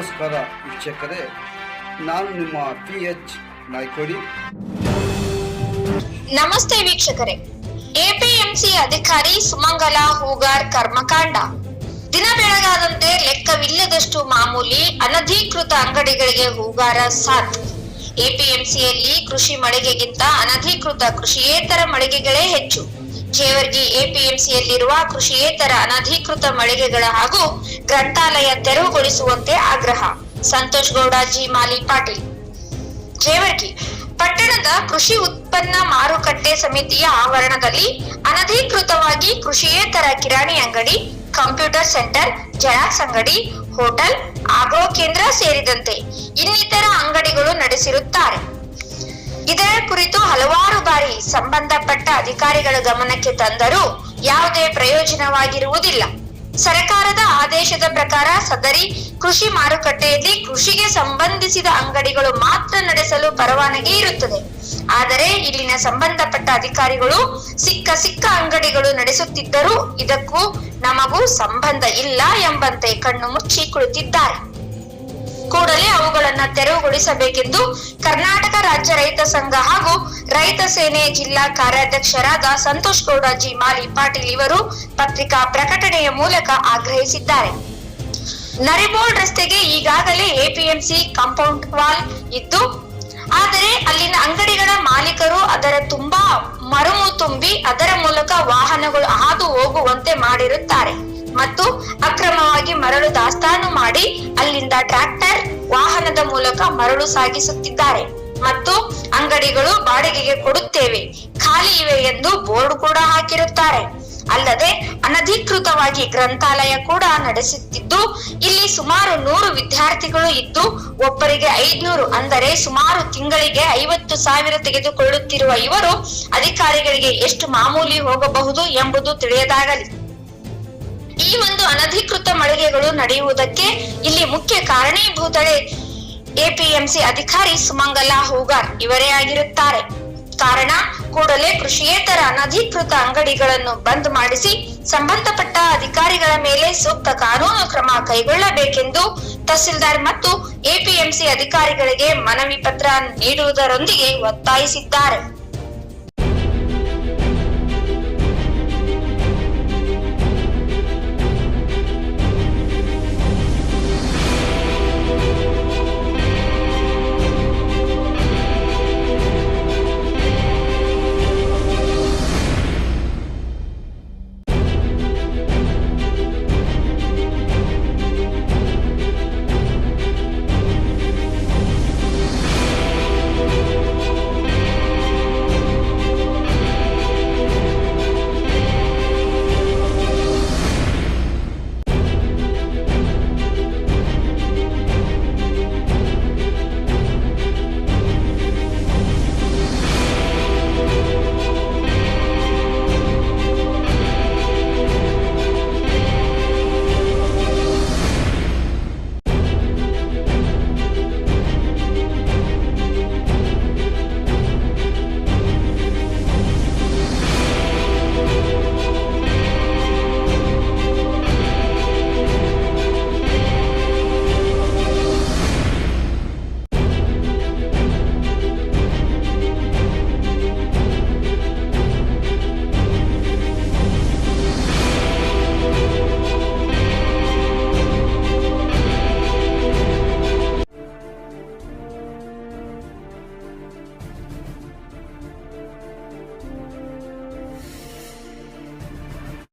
ನಮಸ್ಕಾರ ವೀಕ್ಷಕರೇ, ನಾನು ನಿಮ್ಮ ಪಿ ಎಚ್ ನಾಯ್ಕೋಡಿ. ನಮಸ್ತೆ ವೀಕ್ಷಕರೇ ಎಪಿಎಂಸಿ ಅಧಿಕಾರಿ ಸುಮಂಗಲ ಹೂಗಾರ್ ಕರ್ಮಕಾಂಡ. ದಿನ ಬೆಳಗಾದಂತೆ ಲೆಕ್ಕವಿಲ್ಲದಷ್ಟು ಮಾಮೂಲಿ, ಅನಧಿಕೃತ ಅಂಗಡಿಗಳಿಗೆ ಹೂಗಾರ ಸಾಥ್ ಎಪಿಎಂಸಿಯಲ್ಲಿ ಕೃಷಿ ಮಳಿಗೆಗಿಂತ ಅನಧಿಕೃತ ಕೃಷಿಯೇತರ ಮಳಿಗೆಗಳೇ ಹೆಚ್ಚು. ಜೇವರ್ಗಿ ಎಪಿಎಂಸಿಯಲ್ಲಿರುವ ಕೃಷಿಯೇತರ ಅನಧಿಕೃತ ಮಳಿಗೆಗಳ ಹಾಗೂ ಗ್ರಂಥಾಲಯ ತೆರವುಗೊಳಿಸುವಂತೆ ಆಗ್ರಹ. ಸಂತೋಷ್ ಗೌಡ, ಜಿ. ಮಾಲಿ ಪಾಟೀಲ್. ಜೇವರ್ಗಿ ಪಟ್ಟಣದ ಕೃಷಿ ಉತ್ಪನ್ನ ಮಾರುಕಟ್ಟೆ ಸಮಿತಿಯ ಆವರಣದಲ್ಲಿ ಅನಧಿಕೃತವಾಗಿ ಕೃಷಿಯೇತರ ಕಿರಾಣಿ ಅಂಗಡಿ, ಕಂಪ್ಯೂಟರ್ ಸೆಂಟರ್, ಜೆರಾಕ್ಸ್ ಅಂಗಡಿ, ಹೋಟೆಲ್ ಆಗ್ರೋ ಕೇಂದ್ರ ಸೇರಿದಂತೆ ಇನ್ನಿತರ ಅಂಗಡಿಗಳು ನಡೆಸಿರುತ್ತಾರೆ. ಇದರ ಕುರಿತು ಹಲವಾರು ಬಾರಿ ಸಂಬಂಧಪಟ್ಟ ಅಧಿಕಾರಿಗಳ ಗಮನಕ್ಕೆ ತಂದರೂ ಯಾವುದೇ ಪ್ರಯೋಜನವಾಗಿರುವುದಿಲ್ಲ. ಸರ್ಕಾರದ ಆದೇಶದ ಪ್ರಕಾರ ಸದರಿ ಕೃಷಿ ಮಾರುಕಟ್ಟೆಯಲ್ಲಿ ಕೃಷಿಗೆ ಸಂಬಂಧಿಸಿದ ಅಂಗಡಿಗಳು ಮಾತ್ರ ನಡೆಸಲು ಪರವಾನಗಿ ಇರುತ್ತದೆ. ಆದರೆ ಇಲ್ಲಿನ ಸಂಬಂಧಪಟ್ಟ ಅಧಿಕಾರಿಗಳು ಸಿಕ್ಕ ಸಿಕ್ಕ ಅಂಗಡಿಗಳು ನಡೆಸುತ್ತಿದ್ದರೂ ಇದಕ್ಕೂ ನಮಗೂ ಸಂಬಂಧ ಇಲ್ಲ ಎಂಬಂತೆ ಕಣ್ಣು ಮುಚ್ಚಿ ಕುಳಿತಿದ್ದಾರೆ. ಕೂಡಲೇ ಅವುಗಳನ್ನು ತೆರವುಗೊಳಿಸಬೇಕೆಂದು ಕರ್ನಾಟಕ ರಾಜ್ಯ ರೈತ ಸಂಘ ಹಾಗೂ ರೈತ ಸೇನೆ ಜಿಲ್ಲಾ ಕಾರ್ಯಾಧ್ಯಕ್ಷರಾದ ಸಂತೋಷ್ ಗೌಡ, ಜಿ. ಮಾಲಿ ಪಾಟೀಲ್ ಇವರು ಪತ್ರಿಕಾ ಪ್ರಕಟಣೆಯ ಮೂಲಕ ಆಗ್ರಹಿಸಿದ್ದಾರೆ. ನರಿಬೋಲ್ ರಸ್ತೆಗೆ ಈಗಾಗಲೇ ಎಪಿಎಂಸಿ ಕಾಂಪೌಂಡ್ ವಾಲ್ ಇದ್ದು, ಆದರೆ ಅಲ್ಲಿನ ಅಂಗಡಿಗಳ ಮಾಲೀಕರು ಅದರ ತುಂಬಾ ಮರುಮು ತುಂಬಿ ಅದರ ಮೂಲಕ ವಾಹನಗಳು ಹಾದು ಹೋಗುವಂತೆ ಮಾಡಿರುತ್ತಾರೆ. ಮತ್ತು ಅಕ್ರಮವಾಗಿ ಮರಳು ದಾಸ್ತಾನು ಮಾಡಿ ಅಲ್ಲಿಂದ ಟ್ರ್ಯಾಕ್ಟರ್ ವಾಹನದ ಮೂಲಕ ಮರಳು ಸಾಗಿಸುತ್ತಿದ್ದಾರೆ. ಮತ್ತು ಅಂಗಡಿಗಳು ಬಾಡಿಗೆಗೆ ಕೊಡುತ್ತೇವೆ. ಖಾಲಿ ಇವೆ ಎಂದು ಬೋರ್ಡ್ ಕೂಡ ಹಾಕಿರುತ್ತಾರೆ. ಅಲ್ಲದೆ ಅನಧಿಕೃತವಾಗಿ ಗ್ರಂಥಾಲಯ ಕೂಡ ನಡೆಸುತ್ತಿದ್ದು, ಇಲ್ಲಿ ಸುಮಾರು ನೂರು ವಿದ್ಯಾರ್ಥಿಗಳು ಇದ್ದು, ಒಬ್ಬರಿಗೆ ಐದ್ನೂರು ಅಂದರೆ ಸುಮಾರು ತಿಂಗಳಿಗೆ ಐವತ್ತು ಸಾವಿರ ತೆಗೆದುಕೊಳ್ಳುತ್ತಿರುವ ಇವರು ಅಧಿಕಾರಿಗಳಿಗೆ ಎಷ್ಟು ಮಾಮೂಲಿ ಹೋಗಬಹುದು ಎಂಬುದು ತಿಳಿಯದಾಗಲಿ. ಈ ಒಂದು ಅನಧಿಕೃತ ಮಳಿಗೆಗಳು ನಡೆಯುವುದಕ್ಕೆ ಇಲ್ಲಿ ಮುಖ್ಯ ಕಾರಣೀಭೂತಳೆ ಎಪಿಎಂಸಿ ಅಧಿಕಾರಿ ಸುಮಂಗಲ ಹೂಗಾರ್ ಇವರೇ ಆಗಿರುತ್ತಾರೆ. ಕಾರಣ, ಕೂಡಲೇ ಕೃಷಿಯೇತರ ಅನಧಿಕೃತ ಅಂಗಡಿಗಳನ್ನು ಬಂದ್ ಮಾಡಿಸಿ ಸಂಬಂಧಪಟ್ಟ ಅಧಿಕಾರಿಗಳ ಮೇಲೆ ಸೂಕ್ತ ಕಾನೂನು ಕ್ರಮ ಕೈಗೊಳ್ಳಬೇಕೆಂದು ತಹಸೀಲ್ದಾರ್ ಮತ್ತು ಎಪಿಎಂಸಿ ಅಧಿಕಾರಿಗಳಿಗೆ ಮನವಿ ಪತ್ರ ನೀಡುವುದರೊಂದಿಗೆ ಒತ್ತಾಯಿಸಿದ್ದಾರೆ.